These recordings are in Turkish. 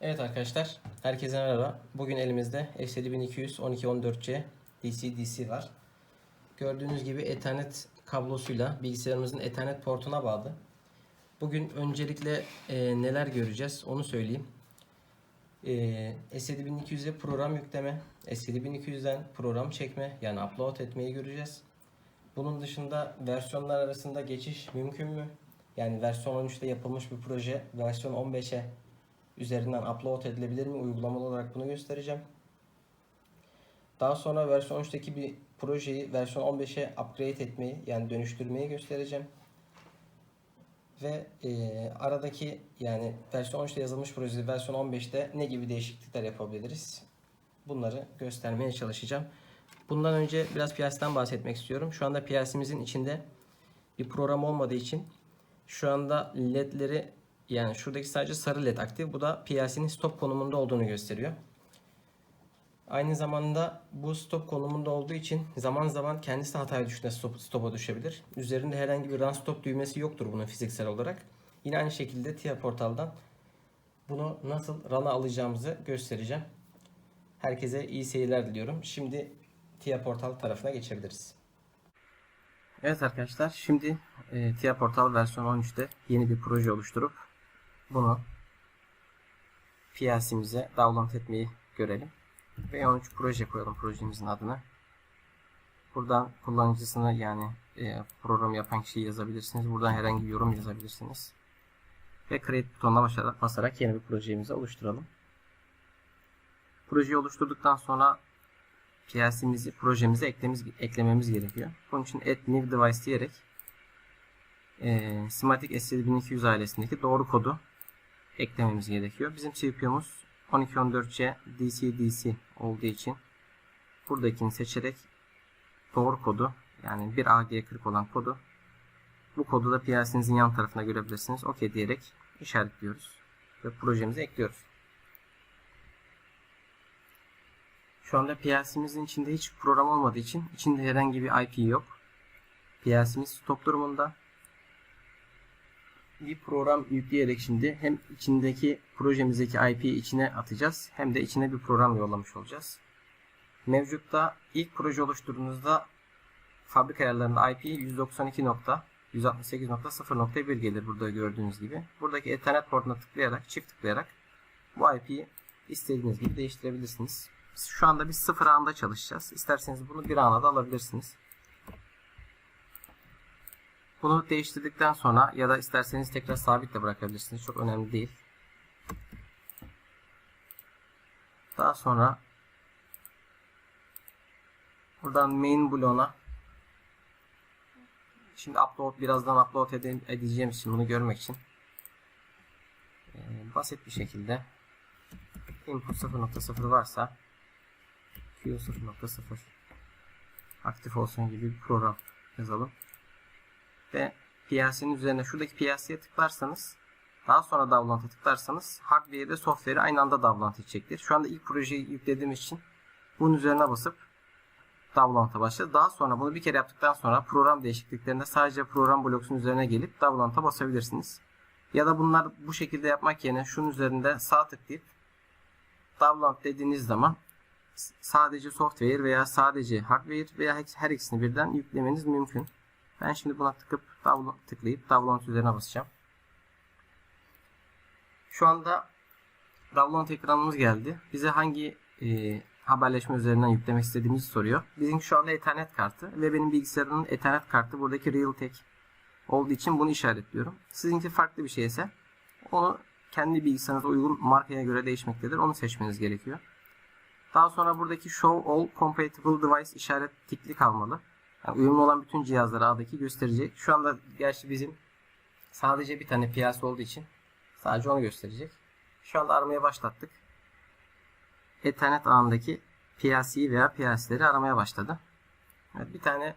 Evet arkadaşlar, herkese merhaba. Bugün elimizde S7200 1214C DC-DC var. Gördüğünüz gibi Ethernet kablosuyla bilgisayarımızın Ethernet portuna bağlı. Bugün öncelikle e, neler göreceğiz onu söyleyeyim. E, S7200'e program yükleme, S7200'den program çekme yani upload etmeyi göreceğiz. Bunun dışında versiyonlar arasında geçiş mümkün mü? Yani versiyon 13'te yapılmış bir proje versiyon 15'e üzerinden upload edilebilir mi? Uygulamalı olarak bunu göstereceğim. Daha sonra versiyon 13'teki bir projeyi versiyon 15'e upgrade etmeyi yani dönüştürmeyi göstereceğim. Ve e, aradaki yani versiyon 13'te yazılmış projede versiyon 15'te ne gibi değişiklikler yapabiliriz? Bunları göstermeye çalışacağım. Bundan önce biraz PLC'den bahsetmek istiyorum. Şu anda PLC'mizin içinde bir program olmadığı için şu anda ledleri yani şuradaki sadece sarı led aktif. Bu da PLC'nin stop konumunda olduğunu gösteriyor. Aynı zamanda bu stop konumunda olduğu için zaman zaman kendisi hataya düştüğünde stop, stop'a düşebilir. Üzerinde herhangi bir run stop düğmesi yoktur bunun fiziksel olarak. Yine aynı şekilde TIA portaldan bunu nasıl run'a alacağımızı göstereceğim. Herkese iyi seyirler diliyorum. Şimdi TIA portal tarafına geçebiliriz. Evet arkadaşlar şimdi e, TIA portal versiyon 13'te yeni bir proje oluşturup bunu PLC'mize download etmeyi görelim. V13 proje koyalım projemizin adını. Buradan kullanıcısını yani e, program yapan kişiyi yazabilirsiniz. Buradan herhangi bir yorum yazabilirsiniz. Ve create butonuna basarak, yeni bir projemizi oluşturalım. Projeyi oluşturduktan sonra PLC'mizi projemize eklememiz, eklememiz gerekiyor. Bunun için add new device diyerek e, Simatic S7200 ailesindeki doğru kodu eklememiz gerekiyor. Bizim CPU'muz 1214C DC-DC olduğu için buradakini seçerek doğru kodu yani 1AG40 olan kodu bu kodu da PLC'nizin yan tarafına görebilirsiniz. OK diyerek işaretliyoruz ve projemize ekliyoruz. Şu anda PLC'mizin içinde hiç program olmadığı için içinde herhangi bir IP yok. PLC'miz stop durumunda. Bir program yükleyerek şimdi hem içindeki projemizdeki IP'yi içine atacağız hem de içine bir program yollamış olacağız. Mevcutta ilk proje oluşturduğunuzda fabrika ayarlarında IP 192.168.0.1 gelir burada gördüğünüz gibi. Buradaki Ethernet portuna tıklayarak, çift tıklayarak bu IP'yi istediğiniz gibi değiştirebilirsiniz. Şu anda biz sıfır anda çalışacağız. İsterseniz bunu bir ana da alabilirsiniz. Bunu değiştirdikten sonra ya da isterseniz tekrar sabit de bırakabilirsiniz. Çok önemli değil. Daha sonra buradan main bloğuna şimdi upload birazdan upload ede- edeceğim için bunu görmek için e, basit bir şekilde input 0.0 varsa Q 0.0 aktif olsun gibi bir program yazalım. Ve PLC'nin üzerine şuradaki PLC'ye tıklarsanız daha sonra download'a tıklarsanız hardware ve software'i aynı anda download edecektir. Şu anda ilk projeyi yüklediğim için bunun üzerine basıp download'a başladı. Daha sonra bunu bir kere yaptıktan sonra program değişikliklerinde sadece program bloksunun üzerine gelip download'a basabilirsiniz. Ya da bunlar bu şekilde yapmak yerine şunun üzerinde sağ tıklayıp download dediğiniz zaman sadece software veya sadece hardware veya her ikisini birden yüklemeniz mümkün. Ben şimdi buna tıkıp tıklayıp download üzerine basacağım. Şu anda download ekranımız geldi. Bize hangi e, haberleşme üzerinden yüklemek istediğimizi soruyor. Bizim şu anda Ethernet kartı ve benim bilgisayarımın Ethernet kartı buradaki Realtek olduğu için bunu işaretliyorum. Sizinki farklı bir şeyse onu kendi bilgisayarınıza uygun markaya göre değişmektedir. Onu seçmeniz gerekiyor. Daha sonra buradaki Show All Compatible Device işaret tikli kalmalı. Yani uyumlu olan bütün cihazları A'daki gösterecek. Şu anda gerçi bizim sadece bir tane piyasa olduğu için sadece onu gösterecek. Şu anda aramaya başlattık. Ethernet ağındaki PLC'yi veya PLC'leri aramaya başladı. Evet, bir tane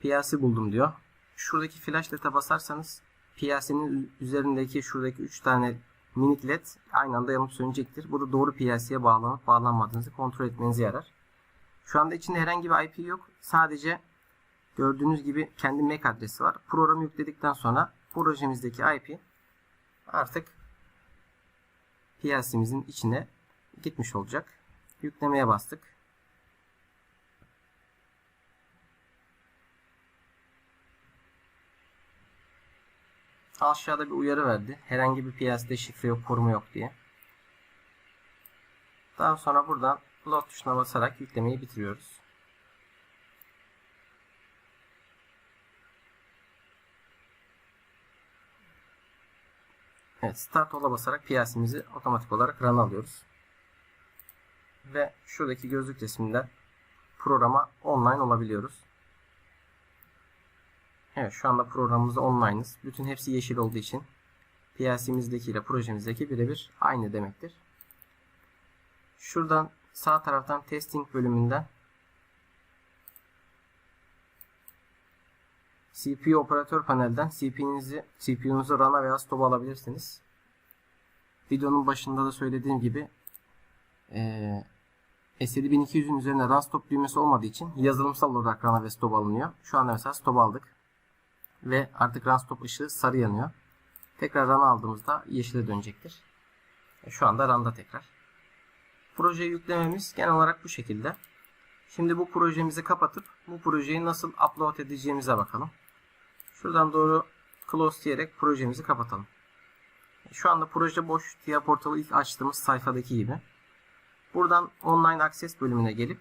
PLC buldum diyor. Şuradaki flash led'e basarsanız PLC'nin üzerindeki şuradaki 3 tane minik led aynı anda yanıp sönecektir. Bu da doğru PLC'ye bağlanıp bağlanmadığınızı kontrol etmenize yarar. Şu anda içinde herhangi bir IP yok. Sadece gördüğünüz gibi kendi MAC adresi var. Programı yükledikten sonra projemizdeki IP artık PLC'mizin içine gitmiş olacak. Yüklemeye bastık. Aşağıda bir uyarı verdi. Herhangi bir PLC'de şifre yok, koruma yok diye. Daha sonra buradan load tuşuna basarak yüklemeyi bitiriyoruz. Evet, Start All'a basarak PLC'mizi otomatik olarak run alıyoruz. Ve şuradaki gözlük resminden programa online olabiliyoruz. Evet, şu anda programımızda online'ız. Bütün hepsi yeşil olduğu için PLC'mizdeki ile projemizdeki birebir aynı demektir. Şuradan sağ taraftan testing bölümünden CPU operatör panelden CPU'nuzu CPU'nuzu RAN'a veya stop'a alabilirsiniz. Videonun başında da söylediğim gibi ee, S7200'ün üzerinde RAN stop düğmesi olmadığı için yazılımsal olarak RAN'a ve stop alınıyor. Şu anda mesela stop aldık. Ve artık RAN stop ışığı sarı yanıyor. Tekrar RAN'a aldığımızda yeşile dönecektir. Şu anda RAN'da tekrar. Projeyi yüklememiz genel olarak bu şekilde. Şimdi bu projemizi kapatıp bu projeyi nasıl upload edeceğimize bakalım. Şuradan doğru close diyerek projemizi kapatalım. Şu anda proje boş. TIA portalı ilk açtığımız sayfadaki gibi. Buradan online access bölümüne gelip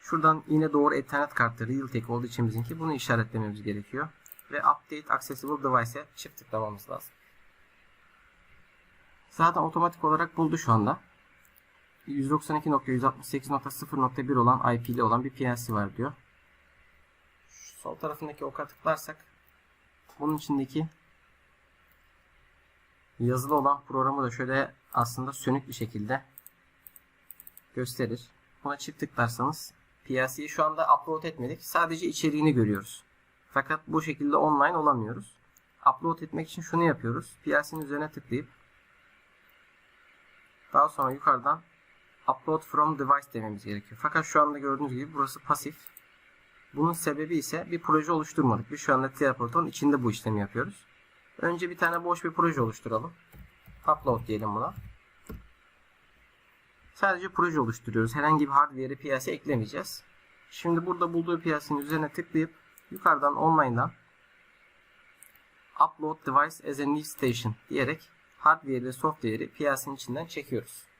şuradan yine doğru ethernet kartı Realtek olduğu için bizimki bunu işaretlememiz gerekiyor. Ve update accessible device'e çift tıklamamız lazım. Zaten otomatik olarak buldu şu anda. 192.168.0.1 olan IP'li olan bir PLC var diyor. Şu sol tarafındaki oka tıklarsak bunun içindeki yazılı olan programı da şöyle aslında sönük bir şekilde gösterir. Buna çift tıklarsanız PLC'yi şu anda upload etmedik. Sadece içeriğini görüyoruz. Fakat bu şekilde online olamıyoruz. Upload etmek için şunu yapıyoruz. PLC'nin üzerine tıklayıp daha sonra yukarıdan upload from device dememiz gerekiyor. Fakat şu anda gördüğünüz gibi burası pasif. Bunun sebebi ise bir proje oluşturmadık. Biz şu anda Teleport'un içinde bu işlemi yapıyoruz. Önce bir tane boş bir proje oluşturalım. Upload diyelim buna. Sadece proje oluşturuyoruz. Herhangi bir hardware'i piyasaya eklemeyeceğiz. Şimdi burada bulduğu piyasanın üzerine tıklayıp yukarıdan online'dan upload device as a new station diyerek hardware ile software'i piyasanın içinden çekiyoruz.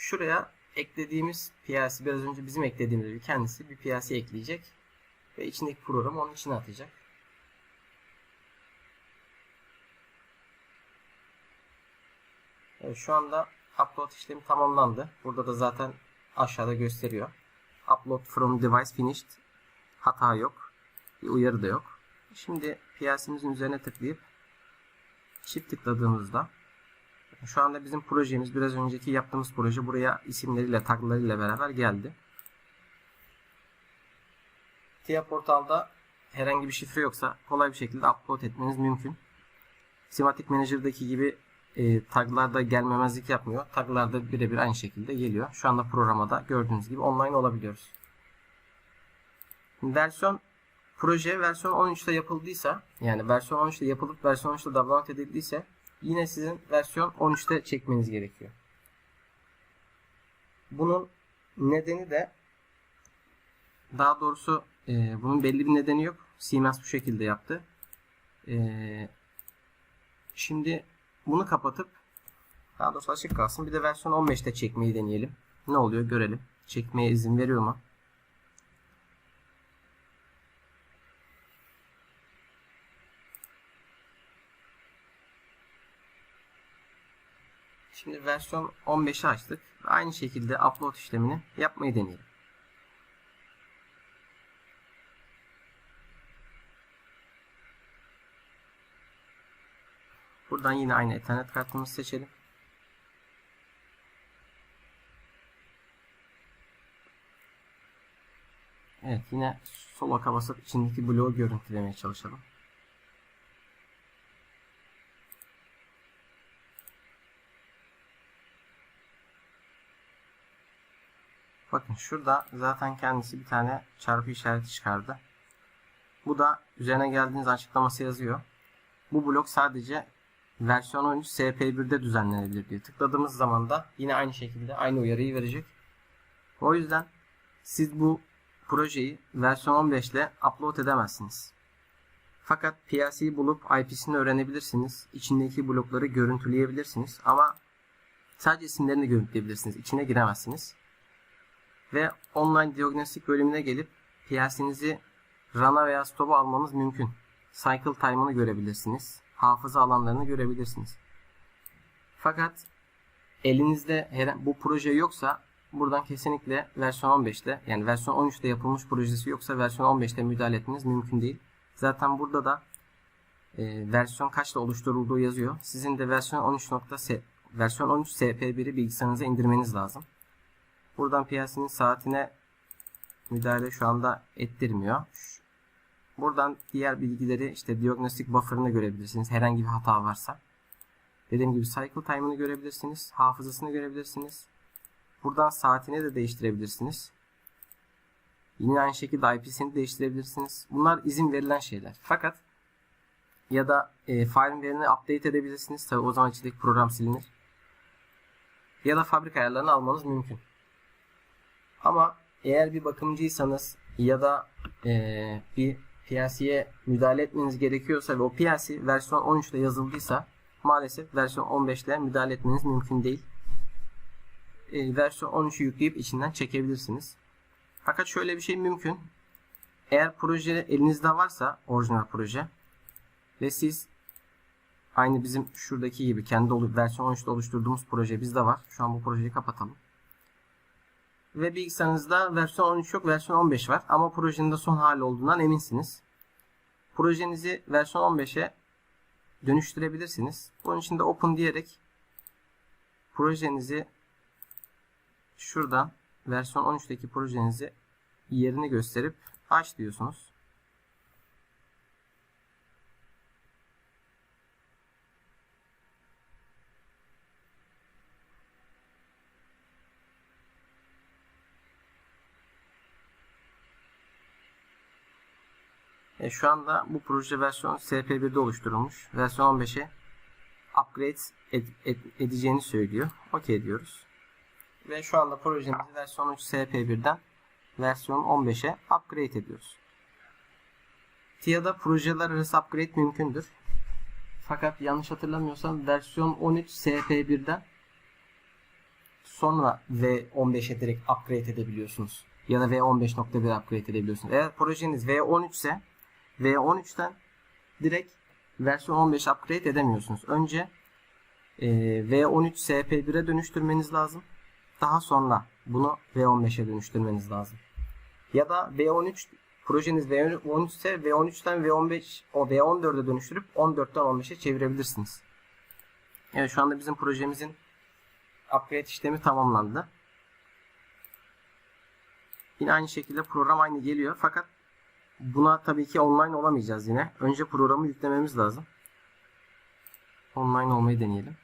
Şuraya eklediğimiz PLC biraz önce bizim eklediğimiz gibi kendisi bir PLC ekleyecek ve içindeki programı onun içine atacak. Evet, şu anda upload işlemi tamamlandı. Burada da zaten aşağıda gösteriyor. Upload from device finished. Hata yok. Bir uyarı da yok. Şimdi PLC'mizin üzerine tıklayıp çift tıkladığımızda şu anda bizim projemiz biraz önceki yaptığımız proje buraya isimleriyle taglarıyla beraber geldi. TIA portalda herhangi bir şifre yoksa kolay bir şekilde upload etmeniz mümkün. Simatic Manager'daki gibi e, taglarda gelmemezlik yapmıyor. Taglarda birebir aynı şekilde geliyor. Şu anda programda gördüğünüz gibi online olabiliyoruz. Versiyon proje versiyon 13'te yapıldıysa yani versiyon 13'te yapılıp versiyon 13'te download edildiyse yine sizin versiyon 13'te çekmeniz gerekiyor. Bunun nedeni de daha doğrusu e, bunun belli bir nedeni yok. Siemens bu şekilde yaptı. E, şimdi bunu kapatıp daha doğrusu açık kalsın. Bir de versiyon 15'te çekmeyi deneyelim. Ne oluyor görelim. Çekmeye izin veriyor mu? Şimdi versiyon 15'i açtık. Aynı şekilde upload işlemini yapmayı deneyelim. Buradan yine aynı ethernet kartımızı seçelim. Evet yine sol oka basıp içindeki bloğu görüntülemeye çalışalım. Bakın şurada zaten kendisi bir tane çarpı işareti çıkardı. Bu da üzerine geldiğiniz açıklaması yazıyor. Bu blok sadece versiyon 13 SP1'de düzenlenebilir diyor. Tıkladığımız zaman da yine aynı şekilde aynı uyarıyı verecek. O yüzden siz bu projeyi versiyon 15 ile upload edemezsiniz. Fakat PLC'yi bulup IP'sini öğrenebilirsiniz. İçindeki blokları görüntüleyebilirsiniz. Ama sadece isimlerini görüntüleyebilirsiniz. İçine giremezsiniz. Ve online diagnostik bölümüne gelip PLC'nizi run'a veya stop'a almanız mümkün. Cycle time'ını görebilirsiniz. Hafıza alanlarını görebilirsiniz. Fakat elinizde bu proje yoksa buradan kesinlikle versiyon 15'te yani versiyon 13'te yapılmış projesi yoksa versiyon 15'te müdahale etmeniz mümkün değil. Zaten burada da e, versiyon kaçla oluşturulduğu yazıyor. Sizin de versiyon 13. versiyon 13 SP1'i bilgisayarınıza indirmeniz lazım. Buradan PLC'nin saatine müdahale şu anda ettirmiyor. Buradan diğer bilgileri işte diagnostik buffer'ını görebilirsiniz. Herhangi bir hata varsa. Dediğim gibi cycle time'ını görebilirsiniz. Hafızasını görebilirsiniz. Buradan saatini de değiştirebilirsiniz. Yine aynı şekilde IP'sini değiştirebilirsiniz. Bunlar izin verilen şeyler. Fakat ya da e, firmware'ini update edebilirsiniz. Tabi o zaman içindeki program silinir. Ya da fabrika ayarlarını almanız mümkün. Ama eğer bir bakımcıysanız ya da e, bir PLC'ye müdahale etmeniz gerekiyorsa ve o PLC versiyon 13 ile yazıldıysa maalesef versiyon 15 ile müdahale etmeniz mümkün değil. E, versiyon 13'ü yükleyip içinden çekebilirsiniz. Fakat şöyle bir şey mümkün. Eğer proje elinizde varsa orijinal proje ve siz aynı bizim şuradaki gibi kendi versiyon 13'te oluşturduğumuz proje bizde var. Şu an bu projeyi kapatalım. Ve bilgisayarınızda versiyon 13 yok, versiyon 15 var. Ama projenin de son hali olduğundan eminsiniz. Projenizi versiyon 15'e dönüştürebilirsiniz. Bunun için de open diyerek projenizi şuradan versiyon 13'teki projenizi yerini gösterip aç diyorsunuz. E, şu anda bu proje versiyon SP1'de oluşturulmuş. Versiyon 15'e upgrade ed- ed- edeceğini söylüyor. OK diyoruz. Ve şu anda projemizi versiyon 3 SP1'den versiyon 15'e upgrade ediyoruz. TIA'da projeler arası upgrade mümkündür. Fakat yanlış hatırlamıyorsam versiyon 13 SP1'den sonra V15'e direkt upgrade edebiliyorsunuz. Ya da V15.1 upgrade edebiliyorsunuz. Eğer projeniz V13 ise V13'ten direkt versiyon 15 upgrade edemiyorsunuz. Önce e, V13 SP1'e dönüştürmeniz lazım. Daha sonra bunu V15'e dönüştürmeniz lazım. Ya da V13 projeniz V13 ise V13'ten V15 o V14'e dönüştürüp 14'ten 15'e çevirebilirsiniz. Evet şu anda bizim projemizin upgrade işlemi tamamlandı. Yine aynı şekilde program aynı geliyor fakat buna tabii ki online olamayacağız yine. Önce programı yüklememiz lazım. Online olmayı deneyelim.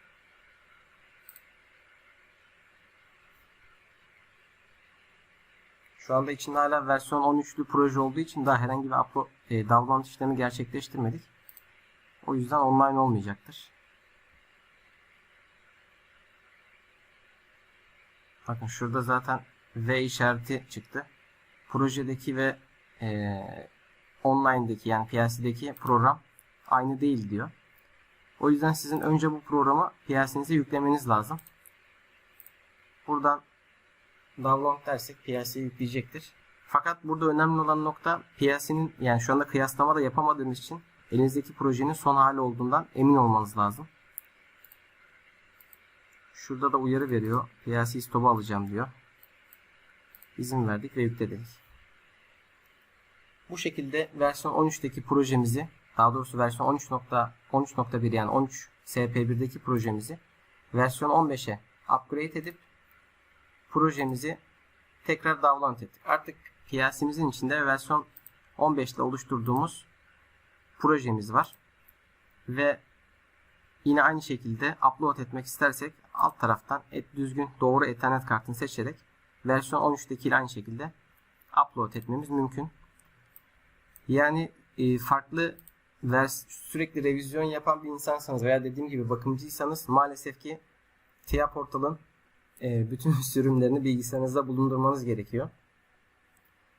Şu anda içinde hala versiyon 13'lü proje olduğu için daha herhangi bir upload, e, download işlemi gerçekleştirmedik. O yüzden online olmayacaktır. Bakın şurada zaten V işareti çıktı. Projedeki ve e, online'daki yani PLC'deki program aynı değil diyor. O yüzden sizin önce bu programı PLC'nize yüklemeniz lazım. Buradan download dersek PLC'ye yükleyecektir. Fakat burada önemli olan nokta PLC'nin yani şu anda kıyaslama da yapamadığımız için elinizdeki projenin son hali olduğundan emin olmanız lazım. Şurada da uyarı veriyor. PLC stop'u alacağım diyor. İzin verdik ve yükledik. Bu şekilde versiyon 13'teki projemizi daha doğrusu versiyon 13.13.1 yani 13 SP1'deki projemizi versiyon 15'e upgrade edip projemizi tekrar download ettik. Artık PLC'mizin içinde versiyon 15 ile oluşturduğumuz projemiz var. Ve yine aynı şekilde upload etmek istersek alt taraftan et düzgün doğru ethernet kartını seçerek versiyon 13'teki ile aynı şekilde upload etmemiz mümkün. Yani e, farklı vers sürekli revizyon yapan bir insansanız veya dediğim gibi bakımcıysanız maalesef ki TIA Portal'ın e, bütün sürümlerini bilgisayarınızda bulundurmanız gerekiyor.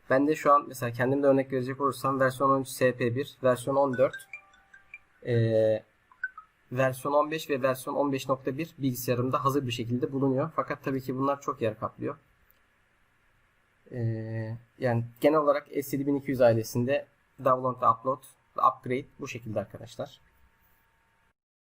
Ben de şu an mesela kendimde örnek verecek olursam versiyon 13 SP1, versiyon 14, e, versiyon 15 ve versiyon 15.1 bilgisayarımda hazır bir şekilde bulunuyor. Fakat tabii ki bunlar çok yer kaplıyor. E, yani genel olarak SCD 1200 ailesinde download, upload upgrade bu şekilde arkadaşlar.